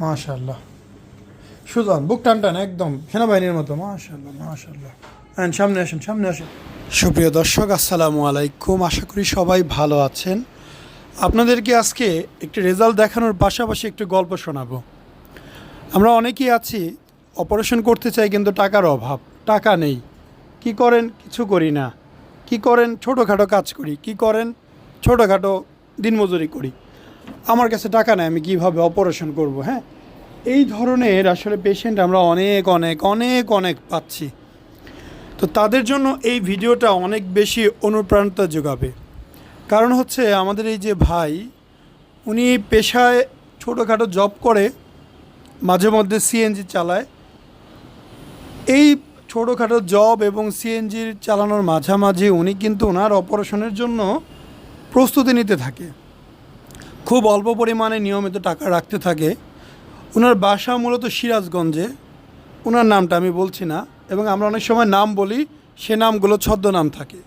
মাশাল্লাহ সুজান, বুক টান একদম সেনাবাহিনীর মতো। মাশাল্লাহ মাশাল্লাহ হ্যাঁ সামনে আসেন সামনে আসেন। সুপ্রিয় দর্শক, আসসালামু আলাইকুম। আশা করি সবাই ভালো আছেন। আপনাদেরকে আজকে একটি রেজাল্ট দেখানোর পাশাপাশি একটু গল্প শোনাবো। আমরা অনেকেই আছি, অপারেশন করতে চাই কিন্তু টাকার অভাব, টাকা নেই। কি করেন? কিছু করি না। কি করেন? ছোটোখাটো কাজ করি। কি করেন? ছোটোখাটো দিনমজুরি করি। আমার কাছে টাকা নেই, আমি কীভাবে অপারেশন করব হ্যাঁ? এই ধরনের আসলে পেশেন্ট আমরা অনেক অনেক অনেক অনেক পাচ্ছি। তো তাদের জন্য এই ভিডিওটা অনেক বেশি অনুপ্রাণিত যোগাবে। কারণ হচ্ছে আমাদের এই যে ভাই, উনি পেশায় ছোটোখাটো জব করে, মাঝে মধ্যে সিএনজি চালায়। এই ছোটোখাটো জব এবং সিএনজির চালানোর মাঝামাঝি উনি কিন্তু ওনার অপারেশনের জন্য প্রস্তুতি নিতে থাকে। খুব অল্প পরিমাণে নিয়মিত টাকা রাখতে থাকে। ওনার বাসা মূলত সিরাজগঞ্জে। ওনার নামটা আমি বলছি না এবং আমরা অনেক সময় নাম বলি, সে নামগুলো ছদ্মনাম থাকে।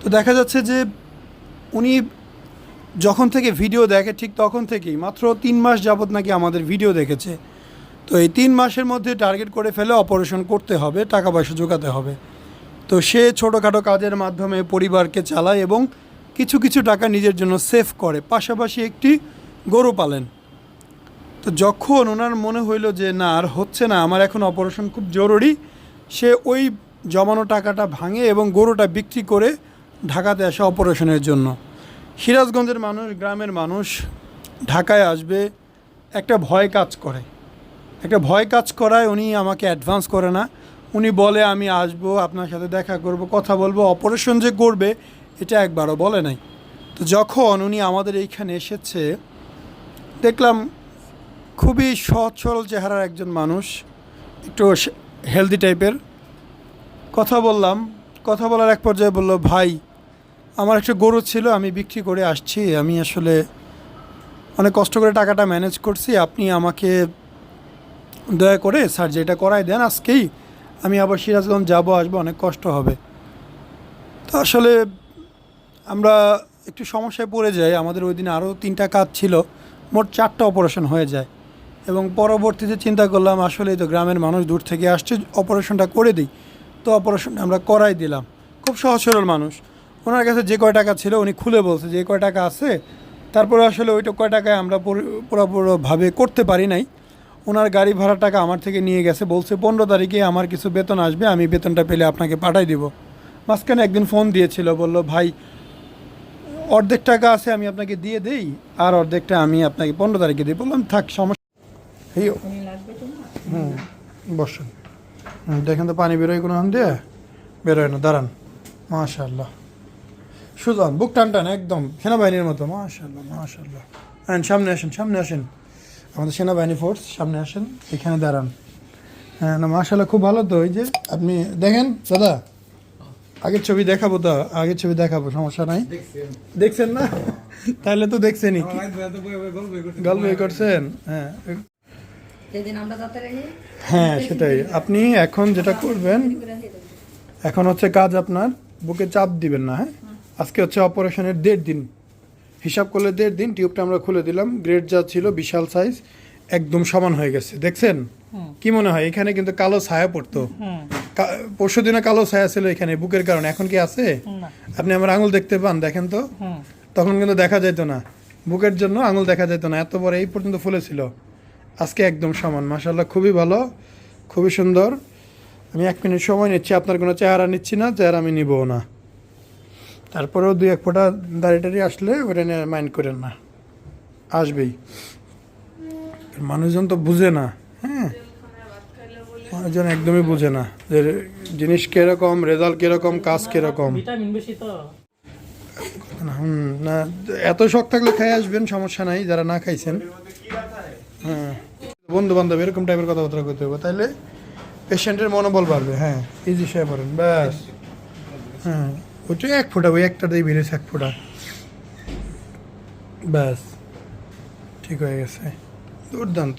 তো দেখা যাচ্ছে যে উনি যখন থেকে ভিডিও দেখে, ঠিক তখন থেকেই, মাত্র তিন মাস যাবৎ নাকি আমাদের ভিডিও দেখেছে। তো এই তিন মাসের মধ্যে টার্গেট করে ফেলে অপারেশন করতে হবে, টাকা পয়সা জোগাতে হবে। তো সে ছোটোখাটো কাজের মাধ্যমে পরিবারকে চালায় এবং কিছু কিছু টাকা নিজের জন্য সেভ করে, পাশাপাশি একটি গরু পালেন। তো যখন ওনার মনে হইল যে, না, আর হচ্ছে না, আমার এখন অপারেশন খুব জরুরি, সে ওই জমানো টাকাটা ভাঙে এবং গরুটা বিক্রি করে ঢাকাতে আসে অপারেশনের জন্য। সিরাজগঞ্জের মানুষ, গ্রামের মানুষ ঢাকায় আসবে, একটা ভয় কাজ করে। একটা ভয় কাজ করায় উনি আমাকে অ্যাডভান্স করে না। উনি বলে, আমি আসব, আপনার সাথে দেখা করব, কথা বলব, অপারেশন যে করবে এটা একবারও বলে নাই। তো যখন উনি আমাদের এইখানে এসেছে, দেখলাম খুবই সরল চেহারার একজন মানুষ, একটু হেলদি টাইপের কথা বললাম, কথা বলার এক পর্যায়ে বলল, ভাই, আমার একটা গরু ছিল, আমি বিক্রি করে আসছি, আমি আসলে অনেক কষ্ট করে টাকাটা ম্যানেজ করছি, আপনি আমাকে দয়া করে স্যার সার্জারিটা করাই দেন আজকেই, আমি আবার সিরাজগঞ্জ যাব, আসব, অনেক কষ্ট হবে। তো আসলে আমরা একটু সমস্যায় পড়ে যাই। আমাদের ওই দিন আরও তিনটা কাজ ছিল। মোট চারটা অপারেশন হয়ে যায়। এবং পরবর্তীতে চিন্তা করলাম আসলে তো গ্রামের মানুষ দূর থেকে আসছে অপারেশনটা করে দিই। তো অপারেশনটা আমরা করাই দিলাম। খুব সহজ সরল মানুষ। ওনার কাছে যে কয় টাকা ছিল উনি খুলে বলছে যে কয় টাকা আছে? তারপরে আসলে ওইটা কয় টাকায় আমরা পুরোপুরোভাবে করতে পারি নাই। ওনার গাড়ি ভাড়ার টাকা আমার থেকে নিয়ে গেছে। বলছে, পনেরো তারিখে আমার কিছু বেতন আসবে, আমি বেতনটা পেলে আপনাকে পাঠাই দিব। মাঝখানে একদিন ফোন দিয়েছিল, বলল, ভাই অর্ধেক টাকা আছে আমি আপনাকে দিয়ে দেই আর অর্ধেকটা আমি আপনাকে পনেরো তারিখে দিই বললাম থাক সমস্যা এই হুম বসুন। হুম, দেখেন তো পানি বেরোয় কোনো দিয়ে? বেরোয় না দাঁড়ান। মাশাল্লাহ সুজান বুক টান টান একদম সেনাবাহিনীর মতো। মাশাল্লাহ মাশাল্লাহ হ্যাঁ সামনে আসেন সামনে আসেন। আমাদের সেনাবাহিনী ফোর্স সামনে আসেন এখানে দাঁড়ান। হ্যাঁ না মাশাল্লাহ খুব ভালো তো ওই যে আপনি দেখেন দাদা? আগের ছবি দেখাবো তো আগের ছবি দেখাবো সমস্যা নাই। দেখছেন না? তাহলে তো দেখছেনই। গল্প করছেন? হ্যাঁ। হ্যাঁ সেটাই। আপনি এখন যেটা করবেন এখন হচ্ছে কাজ আপনার বুকে চাপ দিবেন না হ্যাঁ? আজকে হচ্ছে অপারেশনের দেড় দিন। হিসাব করলে দেড় দিন টিউবটা আমরা খুলে দিলাম। গ্রেড যা ছিল বিশাল সাইজ একদম সমান হয়ে গেছে। দেখছেন? কি মনে হয়? এখানে কিন্তু কালো ছায়া পড়তো। পরশু দিনে কালো ছায়া ছিল এখানে বুকের কারণে। এখন কি আছে? আপনি আমার আঙুল দেখতে পান দেখেন তো। তখন কিন্তু দেখা যেত না। বুকের জন্য আঙুল দেখা যেত না। এত বড় এই পর্যন্ত ফুলেছিল আজকে একদম সমান। মাসাল্লাহ খুবই ভালো খুবই সুন্দর। আমি এক মিনিট সময় নিচ্ছি আপনার কোনো চেহারা নিচ্ছি না চেহারা আমি নিবও না। তারপরেও দুই এক ফোঁটা দাঁড়িয়ে টাড়িয়ে আসলে ওটা নিয়ে মাইন্ড করেন না। আসবেই। মানুষজন তো বুঝে না। মানুষজন একদমই বুঝে না যে জিনিস কীরকম রেজাল্ট কীরকম কাজ কীরকম। হুম না এত শখ থাকলে খাই আসবেন সমস্যা নাই যারা না খাইছেন। হ্যাঁ। বন্ধু বান্ধব এরকম টাইপের কথাবার্তা করতে হবে তাইলে পেশেন্টের মনোবল বাড়বে হ্যাঁ। ইজি সে পড়েন ব্যাস। হ্যাঁ ওইটাই এক ফোঁটা ওই একটা দিয়ে বেরিয়েছে এক ফোঁটা। ব্যাস ঠিক হয়ে গেছে। দুর্দান্ত।